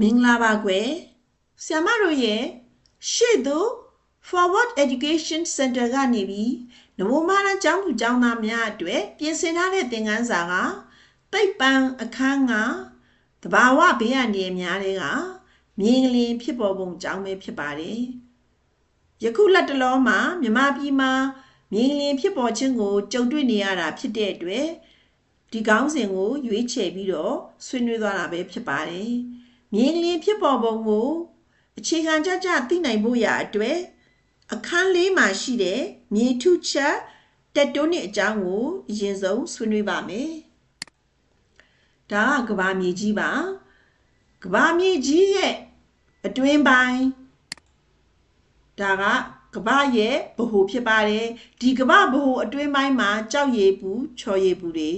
မင်္ဂလာပါကွယ်ဆ iam မတို့ရဲ့ရှေ့သို့ Forward Education Center ကနေပြီးနမိုမာရကျောင်းသူကျောင်းသားများအတွက်ပြင်ဆင်ထားတဲ့သင်ခန်းစာကတိတ်ပံအခန်းကတဘာဝဘေးအန္တရာယ်များတွေကမြင်ကလေးဖြစ်ပေါ်ပုံကျောင်းပဲဖြစ်ပါတယ်ယခုလက်တလောမှာမြမပြည်မှာမြင်ကလေးဖြစ်ပေါ်ခြင်းကိုကြုံတွေ့နေရတာဖြစ်တဲ့အတွက်ဒီကောင်းစဉ်ကိုရွေးချယ်ပြီးတော့ဆွေးနွေးသွားတာပဲဖြစ်ပါတယ်။ မြင်ကလေးဖြစ်ပေါ်ပုံကိုအခြေခံကြကြသိနိုင်ဖို့ရာအတွက်အခန်းလေးမှာရှိတဲ့မြေထုချက်တက်တိုးနစ်အကြောင်းကိုအရင်ဆုံးဆွေးနွေးပါမယ်။ဒါကကဘာမြေကြီးပါ။ကဘာမြေကြီးရဲ့အတွင်းပိုင်းဒါကကဘာရဲ့ဗဟိုဖြစ်ပါတယ်။ဒီကဘာဗဟိုအတွင်းပိုင်းမှာကြောက်ရည်ပူချော်ရည်ပူတွေ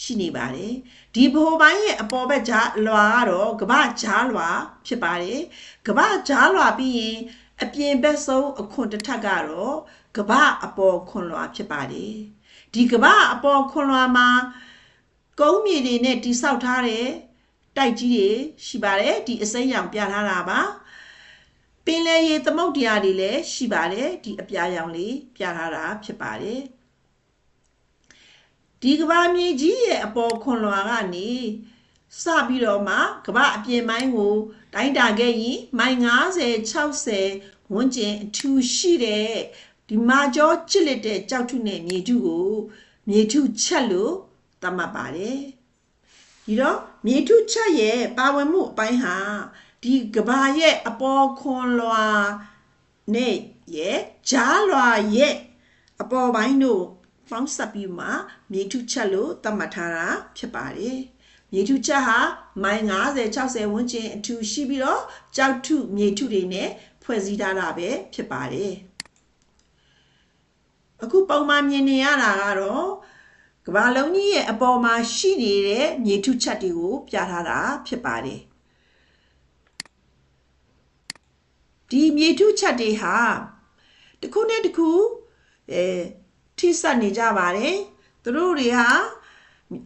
ရှိနေပါတယ်ဒီဘိုပိုင်းရဲ့အပေါ်ဘက်ဂျာလွာကတော့ကပ္ပဂျာလွာဖြစ်ပါတယ်ကပ္ပဂျာလွာပြီးရင်အပြင်ဘက်ဆုံးအခွန်တစ်ထပ်ကတော့ကပ္ပအပေါ်ခွန်လွာဖြစ်ပါတယ်ဒီကပ္ပအပေါ်ခွန်လွာမှာကုန်းမြေတွေနဲ့တိဆောက်ထားတဲ့တိုက်ကြီးတွေရှိပါတယ်ဒီအစိမ်းရောင်ပြထားတာပါပင်လယ်ရေသမုတ်တရားတွေလည်းရှိပါတယ်ဒီအပြာရောင်လေးပြထားတာဖြစ်ပါတယ် ဒီကဘာမြေကြီးရဲ့အပေါ်ခွန်လွာကနေစပြီးတော့မှကဘာအပြင်ပိုင်းကိုတိုင်းတာခဲ့ရင်မိုင်90 60ဝန်းကျင်အထူရှိတဲ့ဒီမာကျောချစ်လက်တဲ့ကြောက်ထုနဲ့မြေထုကိုမြေထုချက်လို့သတ်မှတ်ပါတယ်ဒီတော့မြေထုချက်ရဲ့ပါဝင်မှုအပိုင်းဟာဒီကဘာရဲ့အပေါ်ခွန်လွာနဲ့ရဲ့ဂျားလွာရဲ့အပေါ်ပိုင်းတို့ ပေါင်းဆက်ပြီးမှမြေထုချက်လို့သတ်မှတ်ထားတာဖြစ်ပါတယ်မြေထုချက်ဟာမိုင်90 60ဝန်းကျင်အထူရှိပြီးတော့ကြောက်ထုမြေထုတွေနဲ့ဖွဲ့စည်းထားတာပဲဖြစ်ပါတယ်အခုပုံမှန်မြင်နေရတာကတော့ကဘာလုံးကြီးရဲ့အပေါ်မှာရှိနေတဲ့မြေထုချက်တွေကိုပြထားတာဖြစ်ပါတယ်ဒီမြေထုချက်တွေဟာတစ်ခုနဲ့တစ်ခုအဲ ထိစပ်နေကြပါတယ်သူတို့တွေဟာ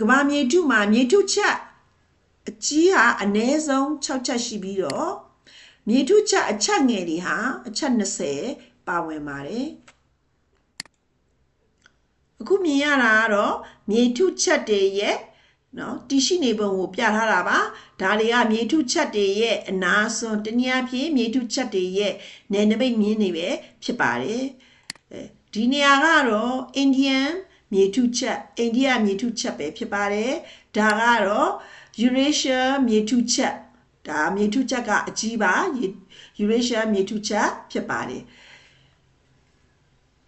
ကဘာမြေထုမှာမြေထုချက်အကြီးဟာအနည်းဆုံး6ချက်ရှိပြီးတော့မြေထုချက်အချက်ငယ်တွေဟာအချက်20ပါဝင်ပါတယ်အခုမြင်ရတာကတော့မြေထုချက်တွေရဲ့နော်တရှိနေပုံကိုပြထားတာပါဒါတွေကမြေထုချက်တွေရဲ့အနာစွန်တနည်းအားဖြင့်မြေထုချက်တွေရဲ့နယ်နိမိတ်မြင်းတွေပဲဖြစ်ပါတယ် ဒီနေရာကတော့ Indian မြေထုချက်အိန္ဒိယမြေထုချက်ပဲဖြစ်ပါတယ်ဒါကတော့ Eurasia မြေထုချက်ဒါမြေထုချက်ကအကြီးပါ Eurasia မြေထုချက်ဖြစ်ပါတယ်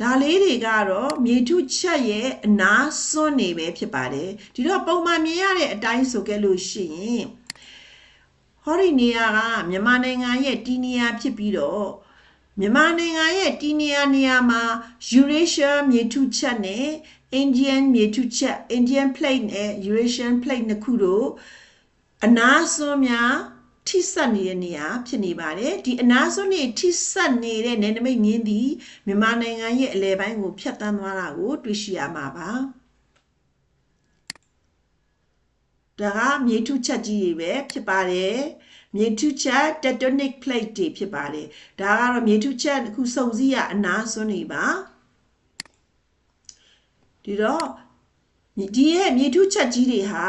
ဒါလေးတွေကတော့မြေထုချက်ရဲ့အနာစွန်းနေပဲဖြစ်ပါတယ်ဒီတော့ပုံမှန်မြင်ရတဲ့အတိုင်းဆိုခဲ့လို့ရှိရင်ဟောဒီနေရာကမြန်မာနိုင်ငံရဲ့တီနီယာဖြစ်ပြီးတော့ မြန်မာနိုင်ငံရဲ့တီနီယာနေရာမှာ Eurasia မြေထုချက်နဲ့ Indian မြေထုချက် Indian plate နဲ့ Eurasian plate နှစ်ခုတို့အနာစွန်းများထိစပ်နေတဲ့နေရာဖြစ်နေပါတယ်ဒီအနာစွန်းနေထိစပ်နေတဲ့နယ်နိမိတ်မြင်းသည်မြန်မာနိုင်ငံရဲ့အလဲပိုင်းကိုဖြတ်တန်းသွားတာကိုတွေ့ရှိရမှာပါဒါကမြေထုချက်ကြီးတွေပဲဖြစ်ပါတယ် မြေထုချက် tectonic plate တွေဖြစ်ပါတယ်ဒါကတော့မြေထုချက်အခုစုံစည်းရအနာစွန်းနေပါဒီတော့ဒီရဲ့မြေထုချက်ကြီးတွေဟာ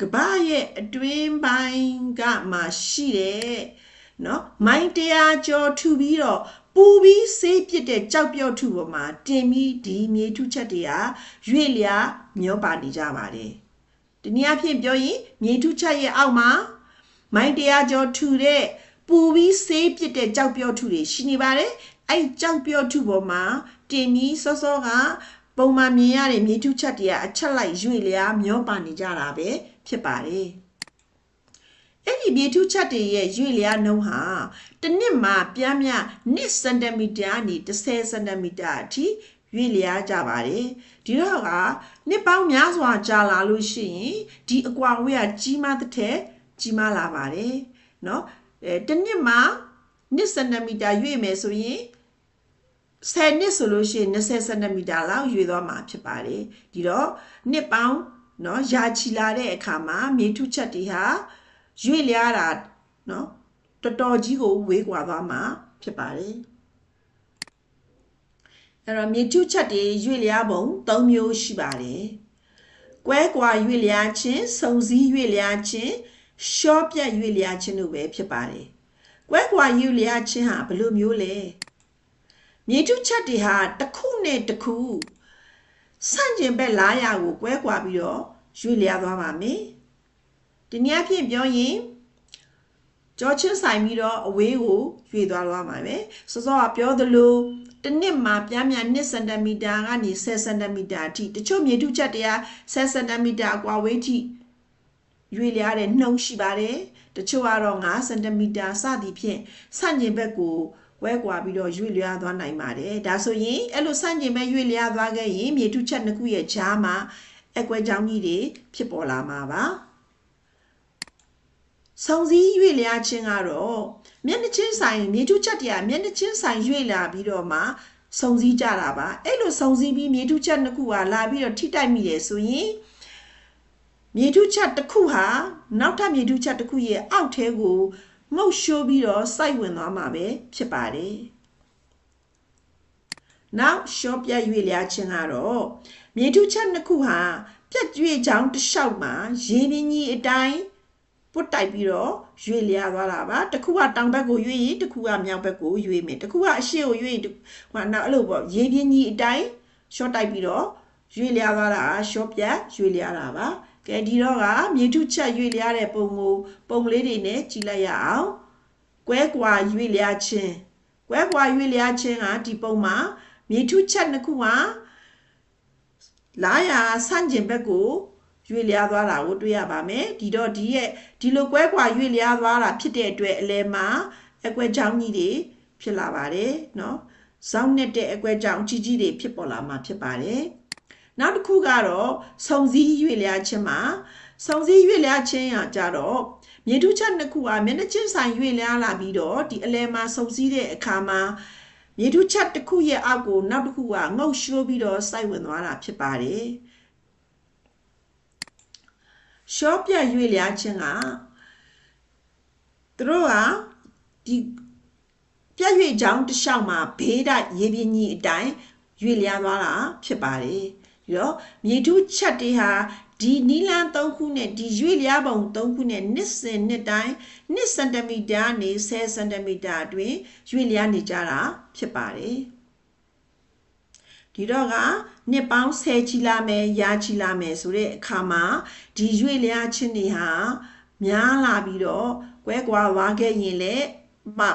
ကဘာရဲ့အတွင်းပိုင်းကမှရှိတယ်နော်မိုင်းတရားကျော်ထူပြီးတော့ပူပြီးဆေးပြစ်တဲ့ကြောက်ပြော့ထုပေါ်မှာတင်ပြီးဒီမြေထုချက်တွေဟာရွေ့လျာမျောပါနေကြပါတယ်တနည်းအားဖြင့်ပြောရင်မြေထုချက်ရဲ့အောက်မှာ မိုင်းတရားကျော်ထူတဲ့ပူပြီးဆေးပြစ်တဲ့ကြောက်ပြော့ထုတွေရှိနေပါတယ်အဲ့ကြောက်ပြော့ထုပေါ်မှာတင်ပြီးစောစောကပုံမှန်မြင်ရတဲ့မြေထုချက်တွေကအချက်လိုက်ရွေ့လျာမျောပါနေကြတာပဲဖြစ်ပါတယ်အဲ့ဒီမြေထုချက်တွေရဲ့ရွေ့လျာနှုံးဟာတစ်နှစ်မှာပြမ်းမြ1စင်တီမီတာနေ30စင်တီမီတာအထိရွေ့လျာကြပါတယ်ဒီတော့ကနှစ်ပေါင်းများစွာကြာလာလို့ရှိရင်ဒီအကွာဝေးကကြီးမားတဲ့ထ က်ကြီးမားလာပါတယ်เนาะအဲတစ်နှစ်မှာ1စင်တီမီတာရွေ့မယ်ဆိုရင်10နှစ်ဆိုလို့ရှိရင်20စင်တီမီတာလောက်ရွေသွားမှာဖြစ်ပါတယ်ဒီတော့နှစ်ပေါင်းเนาะယာချီလာတဲ့အခါမှာမြေထုချက်တွေဟာ ရွေ့လျားတာနော်တော်တော်ကြီးကိုဝေးကွာသွားမှာဖြစ်ပါတယ်အဲ့တော့မြေထုချက်တွေရွေ့လျားပုံ၃မျိုးရှိပါတယ်ကွဲကွာရွေ့လျားခြင်းစုံစည်းရွေ့လျားခြင်း ရှော့ပြတ်ရွေ့လျားခြင်းတို့ပဲဖြစ်ပါတယ်ကွဲကွာရွေ့လျားခြင်းဟာဘယ်လိုမျိုးလဲမြေထုချက်တွေဟာတစ်ခုနဲ့တစ်ခုဆန့်ကျင်ဘက်လားရာကိုကွဲကွာပြီးတော့ရွေ့လျားသွားပါမယ်ဒီနည်းဖြင့်ပြောရင်ကြောချင်းဆိုင်ပြီးတော့အဝေးကိုရွေ့သွားသွားမှာပဲစောစောကပြောသလိုတစ်နှစ်မှာပြားများ2စင်တီမီတာကနေ10စင်တီမီတာအထိတချို့မြေထုချက်တရား10စင်တီမီတာအကွာဝေးထိ ရွေ့လျားတဲ့နှုံးရှိပါတယ်တချို့ကတော့9စင်တီမီတာစသည်ဖြင့်ဆန့်ကျင်ဘက်ကိုဝဲကွာပြီးတော့ရွေ့လျားသွားနိုင်ပါတယ်ဒါဆိုရင်အဲ့လိုဆန့်ကျင်ဘက်ရွေ့လျားသွားခဲ့ရင်မြေထုချက်နှစ်ခုရဲ့ခြားမှာအကွဲကြောင်းကြီးတွေဖြစ်ပေါ်လာမှာပါဆုံစည်းရွေ့လျားခြင်းကတော့မျက်နှချင်းဆိုင်မြေထုချက်တရားမျက်နှချင်းဆိုင်ရွေ့လာပြီးတော့မှဆုံစည်းကြတာပါအဲ့လိုဆုံစည်းပြီးမြေထုချက်နှစ်ခုဟာလာပြီးတော့ထိတိုက်မိတယ်ဆိုရင် မြေထုချက်တစ်ခုဟာနောက်ထပ်မြေထုချက်တစ်ခုရဲ့အောက်ထဲကိုမှုတ်ရှိုးပြီးတော့စိုက်ဝင်သွားမှာပဲဖြစ်ပါတယ်နောက်ရှော့ပြရွေ့လျားခြင်းကတော့မြေထုချက်နှစ်ခုဟာပြက်ကျွေးချောင်းတစ်လျှောက်မှာရေပင်ကြီးအတိုင်းပုတ်တိုက်ပြီးတော့ရွေ့လျားသွားတာပါတစ်ခုကတောင်ဘက်ကိုရွေ့ရင်တစ်ခုကမြောက်ဘက်ကိုရွေ့မယ်တစ်ခုကအရှေ့ကိုရွေ့ရင်ဟိုနောက်အဲ့လိုပေါ့ရေပြင်းကြီးအတိုင်းရှော့တိုက်ပြီးတော့ရွေ့လျားသွားတာရှော့ပြတ်ရွေ့လျားတာပါ ကဲဒီတော့ကမြေထုချက်ရွေ့လျားတဲ့ပုံကိုပုံလေးတွေနဲ့ကြည့်လိုက်ရအောင်ကွဲကွာရွေ့လျားခြင်းကွဲကွာရွေ့လျားခြင်းကဒီပုံမှာမြေထုချက်နှစ်ခုဟာလာရဆန့်ကျင်ဘက်ကိုရွေ့လျားသွားတာကိုတွေ့ရပါမယ်ဒီတော့ဒီရဲ့ဒီလိုကွဲကွာရွေ့လျားသွားတာဖြစ်တဲ့အတွက်အလဲမှာအကွဲချောင်းကြီးတွေဖြစ်လာပါတယ်เนาะဇောင်းနဲ့တဲ့အကွဲချောင်းကြီးကြီးတွေဖြစ်ပေါ်လာမှာဖြစ်ပါတယ် နောက်တစ်ခုကတော့စုံစည်းရွေ့လျားခြင်းမှာစုံစည်းရွေ့လျားခြင်းဟာကြတော့မြေထုချက်နှစ်ခုဟာမျက်နှာချင်းဆိုင်ရွေ့လျားလာပြီးတော့ဒီအလဲမှာစုံစည်းတဲ့အခါမှာမြေထုချက်တစ်ခုရဲ့အောက်ကိုနောက်တစ်ခုကငုတ်ရှိုးပြီးတော့စိုက်ဝင်သွားတာဖြစ်ပါတယ်ရှော့ပြရွေ့လျားခြင်းကသူတို့ကဒီပြရွေ့ချောင်းတစ်လျှောက်မှာဘေးတိုက်ရေပြင်းကြီးအတိုင်းရွေ့လျားသွားတာဖြစ်ပါတယ် ဒီတော့မြေထုချက်တွေဟာဒီနီလန်3ခုနဲ့ဒီရွေ့လျားပုံ3ခုနဲ့နှစ်စင်နှစ်တိုင်း2စင်တီမီတာနေ10စင်တီမီတာအတွင်းရွေ့လျားနေကြတာဖြစ်ပါတယ်ဒီတော့ကနှစ်ပေါင်း10ချီလာမယ်ရာချီလာမယ်ဆိုတဲ့အခါမှာဒီရွေ့လျားချင်းတွေဟာများလာပြီးတော့ကွဲကွာသွားခဲ့ရင်လည်း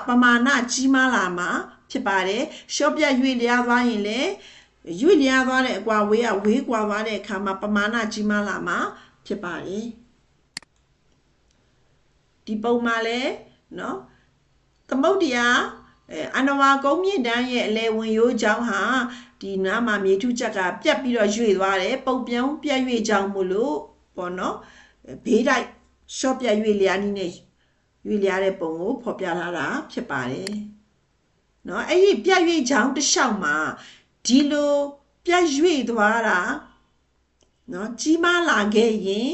ပမာဏကြီးမားလာမှာဖြစ်ပါတယ်ရှော့ပြရွေ့လျားသွားရင်လည်း ရွေ့လျားသွားတဲ့အကွာဝေးကဝေးကွာသွားတဲ့အခါမှာပမာဏကြီးမားလာမှာဖြစ်ပါတယ်ဒီပုံမှာလဲเนาะသမုတ်တရားအဲအနဝါကုန်းမြင့်တန်းရဲ့အလဲဝင်ရိုးချောင်းဟာဒီနားမှာမြေထုချက်ကပြက်ပြီးတော့ရွေ့သွားတယ်ပုတ်ပြောင်းပြက်ရွေ့ချောင်းမို့လို့ပေါ့နော်ဘေးတိုက်ရှော့ပြက်ရွေ့လျားနည်းနဲ့ရွေ့လျားတဲ့ပုံကိုဖော်ပြထားတာဖြစ်ပါတယ်နော်အဲ့ဒီပြက်ရွေ့ချောင်းတစ်လျှောက်မှာ ဒီလိုပြက်ရွေ့သွားတာနော်ကြီးမားလာခဲ့ရင်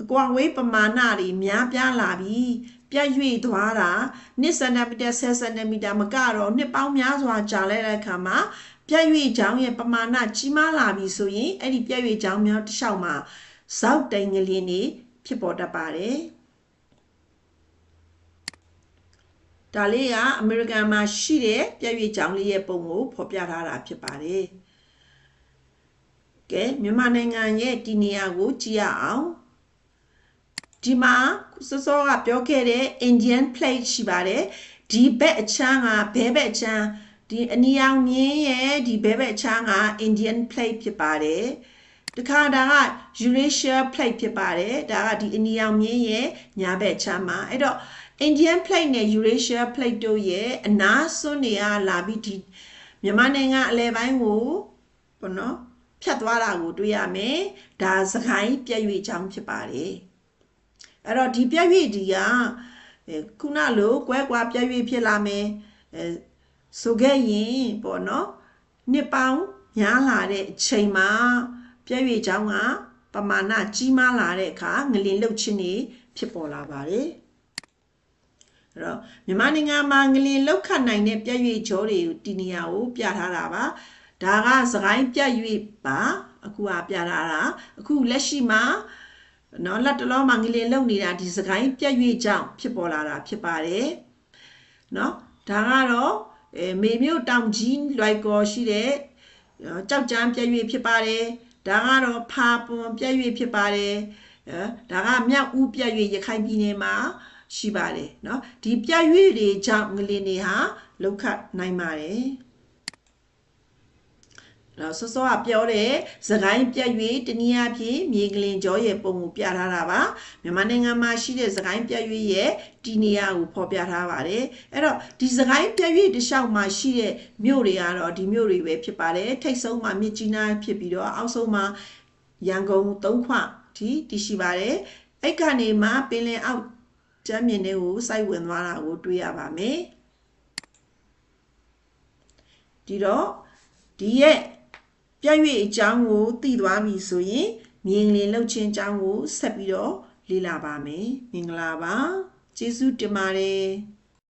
အကွာဝေးပမာဏတွေများပြားလာပြီးပြတ်ရွေ့သွားတာ2စင်တီမီတာ10စင်တီမီတာမကတော့နှစ်ပေါင်းများစွာကြာလဲတဲ့အခါမှာပြတ်ရွေ့ချောင်းရဲ့ပမာဏကြီးမားလာပြီဆိုရင်အဲ့ဒီပြတ်ရွေ့ချောင်းများတစ်လျှောက်မှာဇောက်တိုင်ငလျင်တွေဖြစ်ပေါ်တတ်ပါတယ် ဒါလေးကအမေရိကန်မှာရှိတဲ့ပြည့်ရွေ့ကြောင်လေးရဲ့ပုံကိုဖော်ပြထားတာဖြစ်ပါတယ်။ကဲမြန်မာနိုင်ငံရဲ့ဒီနေရာကိုကြည့်ရအောင်ဒီမှာစောစောကပြောခဲ့တဲ့ Indian plate ရှိပါတယ်ဒီဘက်အချမ်းကဘဲဘက်အချမ်းဒီအနီရောင်မြင်းရဲ့ဒီဘဲဘက်အချမ်းက Indian plate ဖြစ်ပါတယ်တခါဒါက Eurasia plate ဖြစ်ပါတယ်ဒါကဒီအနီရောင်မြင်းရဲ့ညာဘက်ချမ်းမှာအဲ့တော့ Indian plate နဲ့ Eurasia plate တို့ရဲ့အနားစွန်းတွေကလာပြီးဒီမြန်မာနိုင်ငံအလဲပိုင်းကိုပေါ့နော်ဖြတ်သွားတာကိုတွေ့ရမယ်ဒါစကိုင်းပြည့်ရွေချောင်းဖြစ်ပါတယ်အဲ့တော့ဒီပြည့်ရွေဒီကခုနလိုကွဲကွာပြည့်ရွေဖြစ်လာမယ်အဲဆိုခဲ့ရင်ပေါ့နော်နှစ်ပေါင်းများလာတဲ့အချိန်မှာပြည့်ရွေချောင်းကပမာဏကြီးမားလာတဲ့အခါငလင်လှုပ်ခြင်းနေဖြဖြစ်ပေါ်လာပါတယ် အဲ့တော့မြန်မာနိုင်ငံမှာငလင်လောက်ခတ်နိုင်တဲ့ပြည့်ရွေကြောတွေကိုဒီနေရာကိုပြထားတာပါဒါကစကိုင်းပြည့်ရွေပါအခုကပြထားတာအခုလက်ရှိမှာနော်လက်တလုံးမှာငလင်လုံနေတာဒီစကိုင်းပြည့်ရွေကြောင့်ဖြစ်ပေါ်လာတာဖြစ်ပါတယ်နော်ဒါကတော့အဲမေမြို့တောင်ကြီးလွိုက်ကော်ရှိတဲ့ကြောက်ကြမ်းပြည့်ရွေဖြစ်ပါတယ်ဒါကတော့ဖာပွန်ပြည့်ရွေဖြစ်ပါတယ်အဲဒါကမြောက်ဦးပြည့်ရွေရခိုင်ပြည်နယ်မှာ ရှိပါတယ်เนาะဒီပြည့်ရွေတွေကြောင့်ငလင်တွေဟာလောက်ခတ်နိုင်ပါတယ်တော့စောစောကပြောတဲ့သခိုင်းပြက်၍တနည်းအားဖြင့်မြေကလင်ကြောရဲ့ပုံကိုပြထားတာပါမြန်မာနိုင်ငံမှာရှိတဲ့သခိုင်းပြက်၍ရဲ့ဒီနေရာကိုဖော်ပြထားပါတယ်အဲ့တော့ဒီသခိုင်းပြက်၍တလျှောက်မှာရှိတဲ့မြို့တွေကတော့ဒီမြို့တွေပဲဖြစ်ပါတယ်ထိတ်ဆုံးမှာမြစ်ကြီးနားဖြစ်ပြီးတော့အောက်ဆုံးမှာရန်ကုန်သုံးခွဒီတည်ရှိပါတယ်အဲ့ကနေမှပင်လယ်အောက် ကျမ်းမြင့်တွေကိုစိုက်ဝင်သွားတာကိုတွေ့ရပါမယ်ဒီတော့ဒီရဲ့ပြည့်၍အကြောင်းကိုသိသွားပြီဆိုရင်မြင်လင်လှုပ်ခြင်းအကြောင်းကိုဆက်ပြီးတော့လေ့လာပါမယ်မင်္ဂလာပါကျေးဇူးတင်ပါတယ်